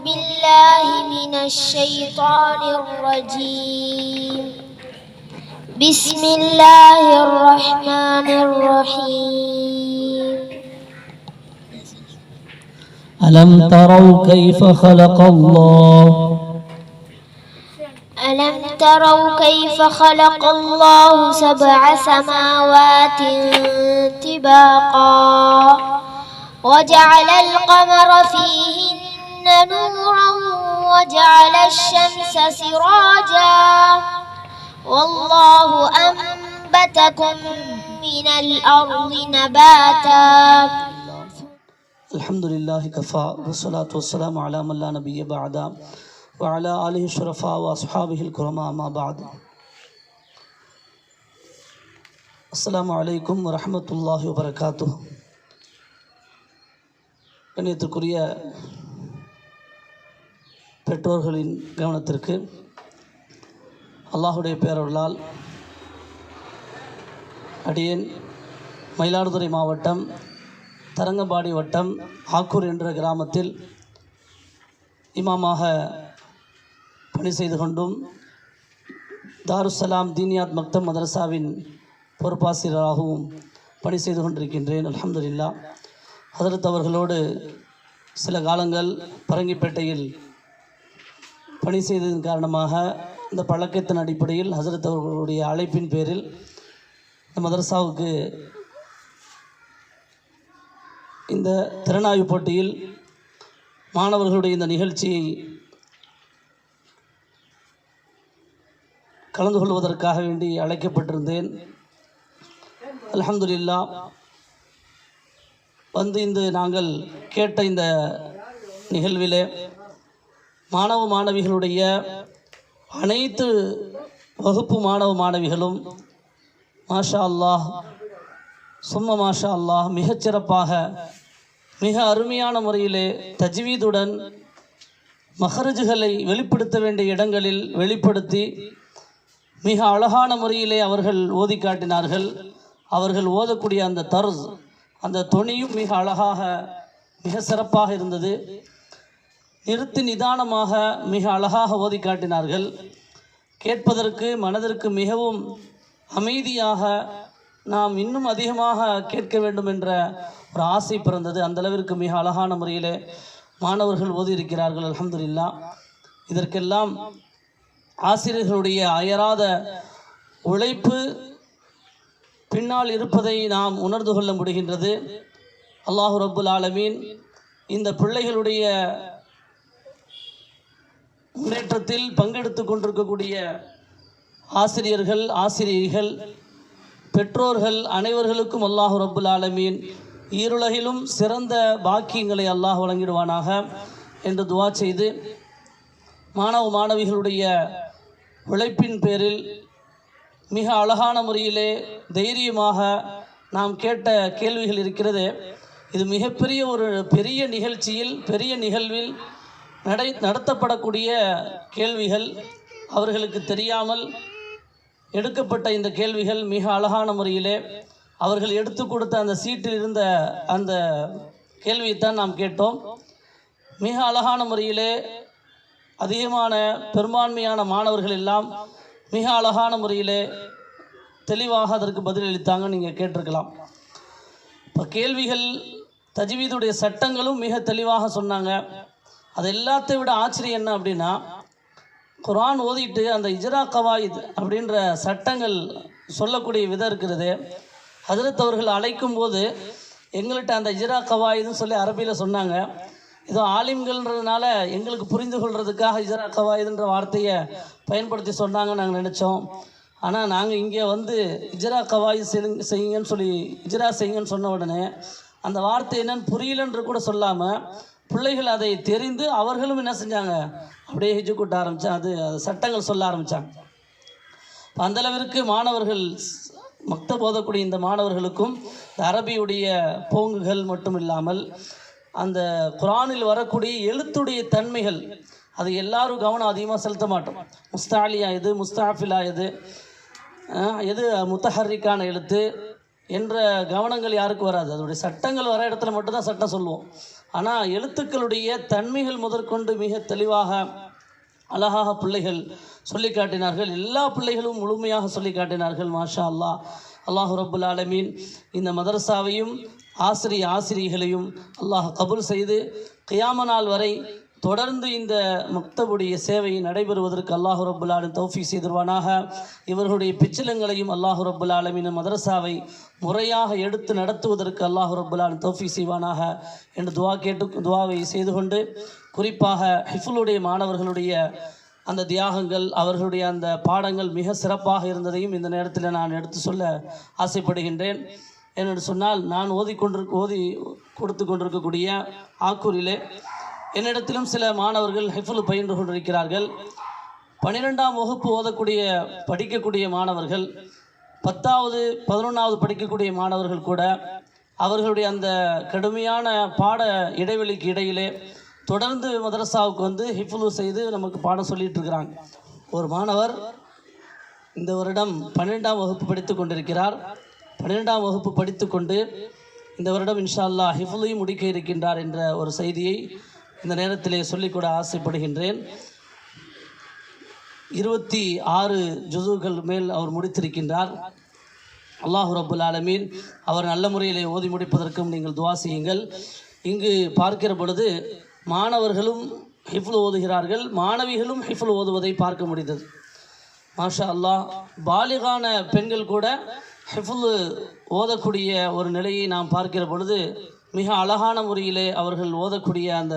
بالله من الشيطان الرجيم. بسم الله الرحمن الرحيم. ألم تروا كيف خلق الله؟ ألم تروا كيف خلق الله سبع سماوات طباقا؟ وجعل القمر فيهن نورا وجعل الشمس سراجا والله أنبتكم من الأرض نباتا الحمد لله كفى والصلاة والسلام على من لا نبي بعد وعلى آله الشرفاء وأصحابه الكرماء ما بعد السلام عليكم ورحمة الله وبركاته கண்ணியத்திற்குரிய பெற்றோர்களின் கவனத்திற்கு அல்லாஹுடைய பேரருளால் அடியேன் மயிலாடுதுறை மாவட்டம் தரங்கம்பாடி வட்டம் ஆக்கூர் என்ற கிராமத்தில் இமாமாக பணி செய்து கொண்டும் தாருசலாம் தீனியாத் மக்தம் மதரசாவின் பொறுப்பாசிரியராகவும் பணி செய்து கொண்டிருக்கின்றேன் அலமதுல்லா ஹதரத் அவர்களோடு சில காலங்கள் பரங்கிப்பேட்டையில் பணி செய்ததன் காரணமாக இந்த பழக்கத்தின் அடிப்படையில் ஹசரத் அவர்களுடைய அழைப்பின் பேரில் இந்த மதரசாவுக்கு இந்த திறனாய்வு போட்டியில் மாணவர்களுடைய இந்த நிகழ்ச்சியை கலந்து கொள்வதற்காக வேண்டி அழைக்கப்பட்டிருந்தேன். அலமதுல்லா வந்து இந்த நாங்கள் கேட்ட இந்த நிகழ்விலே மாணவ மாணவிகளுடைய அனைத்து வகுப்பு மாணவ மாணவிகளும் மாஷா அல்லாஹ் சும்ம மாஷா அல்லாஹ் மிகச்சிறப்பாக மிக அருமையான முறையிலே தஜ்வீதுடன் மஹரஜுகளை வெளிப்படுத்த வேண்டிய இடங்களில் வெளிப்படுத்தி மிக அழகான முறையிலே அவர்கள் ஓதி காட்டினார்கள். அவர்கள் ஓதக்கூடிய அந்த தர்ஸ் அந்த துணியும் மிக அழகாக மிக சிறப்பாக இருந்தது. நிறுத்தி நிதானமாக மிக அழகாக ஓதி காட்டினார்கள். கேட்பதற்கு மனதிற்கு மிகவும் அமைதியாக நாம் இன்னும் அதிகமாக கேட்க வேண்டும் என்ற ஒரு ஆசை பிறந்தது. அந்த அளவிற்கு மிக அழகான முறையிலே மாணவர்கள் ஓதியிருக்கிறார்கள் அலமதுல்லா இதற்கெல்லாம் ஆசிரியர்களுடைய அயராத உழைப்பு பின்னால் இருப்பதை நாம் உணர்ந்து கொள்ள முடிகின்றது. அல்லாஹு ரபுல் ஆலமீன் இந்த பிள்ளைகளுடைய முன்னேற்றத்தில் பங்கெடுத்து கொண்டிருக்கக்கூடிய ஆசிரியர்கள் ஆசிரியர்கள் பெற்றோர்கள் அனைவர்களுக்கும் அல்லாஹு ரபுல் ஆலமீன். ஈருலகிலும் சிறந்த பாக்கியங்களை அல்லாஹ் வழங்கிடுவானாக என்று துவா செய்து மாணவ மாணவிகளுடைய உழைப்பின் பேரில் மிக அழகான முறையிலே தைரியமாக நாம் கேட்ட கேள்விகள் இருக்கிறது. இது மிகப்பெரிய ஒரு பெரிய நிகழ்ச்சியில் பெரிய நிகழ்வில் நடை நடத்தப்படக்கூடிய கேள்விகள் அவர்களுக்கு தெரியாமல் எடுக்கப்பட்ட இந்த கேள்விகள் மிக அழகான முறையிலே அவர்கள் எடுத்து கொடுத்த அந்த சீட்டில் இருந்த அந்த கேள்வியைத்தான் நாம் கேட்டோம். மிக அழகான முறையிலே அதிகமான பெரும்பான்மையான மாணவர்கள் எல்லாம் மிக அழகான முறையிலே தெளிவாக அதற்கு பதிலளித்தாங்க நீங்கள் கேட்டிருக்கலாம். இப்போ கேள்விகள் தஜ்வீதுடைய சட்டங்களும் மிக தெளிவாக சொன்னாங்க. அது எல்லாத்தை விட ஆச்சரியம் என்ன அப்படின்னா குரான் ஓதிட்டு அந்த இஜ்ரா கவாயித் அப்படின்ற சட்டங்கள் சொல்லக்கூடிய விதம் இருக்கிறது ஹஜரத் அவர்கள் அழைக்கும் போது எங்கள்கிட்ட அந்த இஜ்ரா கவாயிதுன்னு சொல்லி அரபியில் சொன்னாங்க. இதோ ஆலிம்கள்ன்றதுனால எங்களுக்கு புரிந்து கொள்கிறதுக்காக இஜரா கவாயிதுன்ற வார்த்தையை பயன்படுத்தி சொன்னாங்கன்னு நாங்கள் நினச்சோம். ஆனால் நாங்கள் இங்கே வந்து இஜரா கவாயித் செய்யுங்கன்னு சொல்லி இஜரா செய்யுங்கன்னு சொன்ன உடனே அந்த வார்த்தை என்னன்னு புரியலன்று கூட சொல்லாமல் பிள்ளைகள் அதை தெரிந்து அவர்களும் என்ன செஞ்சாங்க? அப்படியே ஹிஜு கூட்ட ஆரம்பித்தாங்க அது சட்டங்கள் சொல்ல ஆரம்பித்தாங்க அந்தளவிற்கு மாணவர்கள் மக்த போதக்கூடிய இந்த மாணவர்களுக்கும் இந்த அரபியுடைய போங்குகள் மட்டும் இல்லாமல் அந்த குரானில் வரக்கூடிய எழுத்துடைய தன்மைகள் அது எல்லாரும் கவனம் அதிகமாக செலுத்த மாட்டோம். முஸ்தாலியா எது முஸ்தாஃபிலா எது எது முத்தஹர்ரிக்கான எழுத்து என்ற கவனங்கள் யாருக்கு வராது. அதனுடைய சட்டங்கள் வர இடத்துல மட்டும்தான் சட்டம் சொல்லுவோம். ஆனால் எழுத்துக்களுடைய தன்மைகள் முதற்கொண்டு மிக தெளிவாக அழகாக பிள்ளைகள் சொல்லி காட்டினார்கள். எல்லா பிள்ளைகளும் முழுமையாக சொல்லி காட்டினார்கள் மாஷா அல்லாஹ் அல்லாஹு ரபுல் ஆலமீன் இந்த மதரசாவையும் ஆசிரிய ஆசிரியர்களையும் அல்லாஹ் கபுல் செய்து கியாம நாள் வரை தொடர்ந்து இந்த மக்தபுடைய சேவை நடைபெறுவதற்கு அல்லாஹு ரப்புல் தௌஃபி செய்திருவானாக. இவர்களுடைய பிச்சிலங்களையும் அல்லாஹு ரபுல்லாலமின் மதரசாவை முறையாக எடுத்து நடத்துவதற்கு அல்லாஹு ரப்புல் தௌஃபி செய்வானாக என்று துவா கேட்டு துவாவை செய்து கொண்டு குறிப்பாக ஹிஃபுலுடைய மாணவர்களுடைய அந்த தியாகங்கள் அவர்களுடைய அந்த பாடங்கள் மிக சிறப்பாக இருந்ததையும் இந்த நேரத்தில் நான் எடுத்து சொல்ல ஆசைப்படுகின்றேன். என்னென்று சொன்னால் நான் ஓதி கொண்டிருக்க ஓதி கொடுத்து கொண்டிருக்கக்கூடிய ஆக்கூரிலே என்னிடத்திலும் சில மாணவர்கள் ஹெஃபல் பயின்று கொண்டிருக்கிறார்கள். பன்னிரெண்டாம் வகுப்பு ஓதக்கூடிய படிக்கக்கூடிய மாணவர்கள் பத்தாவது பதினொன்றாவது படிக்கக்கூடிய மாணவர்கள் கூட அவர்களுடைய அந்த கடுமையான பாட இடைவெளிக்கு இடையிலே தொடர்ந்து மதரசாவுக்கு வந்து ஹிஃபுலு செய்து நமக்கு பாடம் சொல்லிட்டு இருக்கிறாங்க. ஒரு மாணவர் இந்த வருடம் பன்னிரெண்டாம் வகுப்பு படித்து கொண்டிருக்கிறார். பன்னிரெண்டாம் வகுப்பு படித்துக்கொண்டு இந்த வருடம் இன்ஷா அல்லா ஹிஃபுலையும் முடிக்க இருக்கின்றார் என்ற ஒரு செய்தியை இந்த நேரத்திலே சொல்லிக்கூட ஆசைப்படுகின்றேன். இருபத்தி ஆறு ஜுசுகள் மேல் அவர் முடித்திருக்கின்றார். அல்லாஹு ரபுல் ஆலமீன் அவர் நல்ல முறையிலே ஓதி முடிப்பதற்கும் நீங்கள் துவா செய்யுங்கள். இங்கு பார்க்கிற பொழுது மாணவர்களும் ஹிஃபுல் ஓதுகிறார்கள். மாணவிகளும் ஹிஃபுல் ஓதுவதை பார்க்க முடிந்தது. மாஷா அல்லாஹ் பாலிகான பெண்கள் கூட ஹிஃபுல் ஓதக்கூடிய ஒரு நிலையை நாம் பார்க்கிற பொழுது மிக அழகான முறையிலே அவர்கள் ஓதக்கூடிய அந்த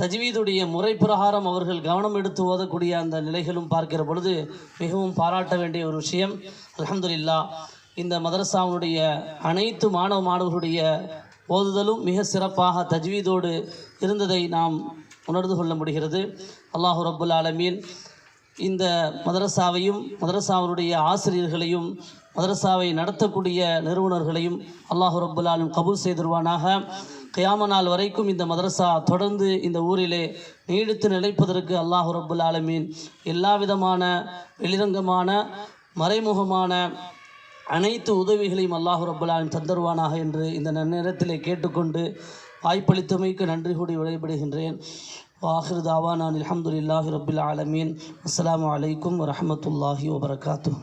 தஜ்வீதுடைய முறை பிரகாரம் அவர்கள் கவனம் எடுத்து ஓதக்கூடிய அந்த நிலைகளும் பார்க்கிற பொழுது மிகவும் பாராட்ட வேண்டிய ஒரு விஷயம். அலமதுல்லா இந்த மதரசாவுடைய அனைத்து மாணவ மாணவர்களுடைய ஓதுதலும் மிக சிறப்பாக தஜ்வீதோடு இருந்ததை நாம் உணர்ந்து கொள்ள முடிகிறது. அல்லாஹு ரபுல் ஆலமீன் இந்த மதரசாவையும் மதரசாவினுடைய ஆசிரியர்களையும் மதரசாவை நடத்தக்கூடிய நிறுவனர்களையும் அல்லாஹு ரபுல்லாலும் கபூல் செய்திருவானாக. கியாம நாள் வரைக்கும் இந்த மதரசா தொடர்ந்து இந்த ஊரிலே நீடித்து நிலைப்பதற்கு அல்லாஹு ரபுல் ஆலமீன் எல்லா விதமான வெளிரங்கமான மறைமுகமான அனைத்து உதவிகளையும் அல்லாஹு ரப்புல் தந்தருவானாக என்று இந்த நேரத்திலே கேட்டுக்கொண்டு வாய்ப்பளித்தமைக்கு நன்றி கூடி விடைபெறுகின்றேன். வாஹிர் தாவா நான் அலமதுல்லாஹி ரபுல் ஆலமீன். அஸ்ஸலாமு அலைக்கும் வரமத்துல்லாஹி வபரகாத்தூ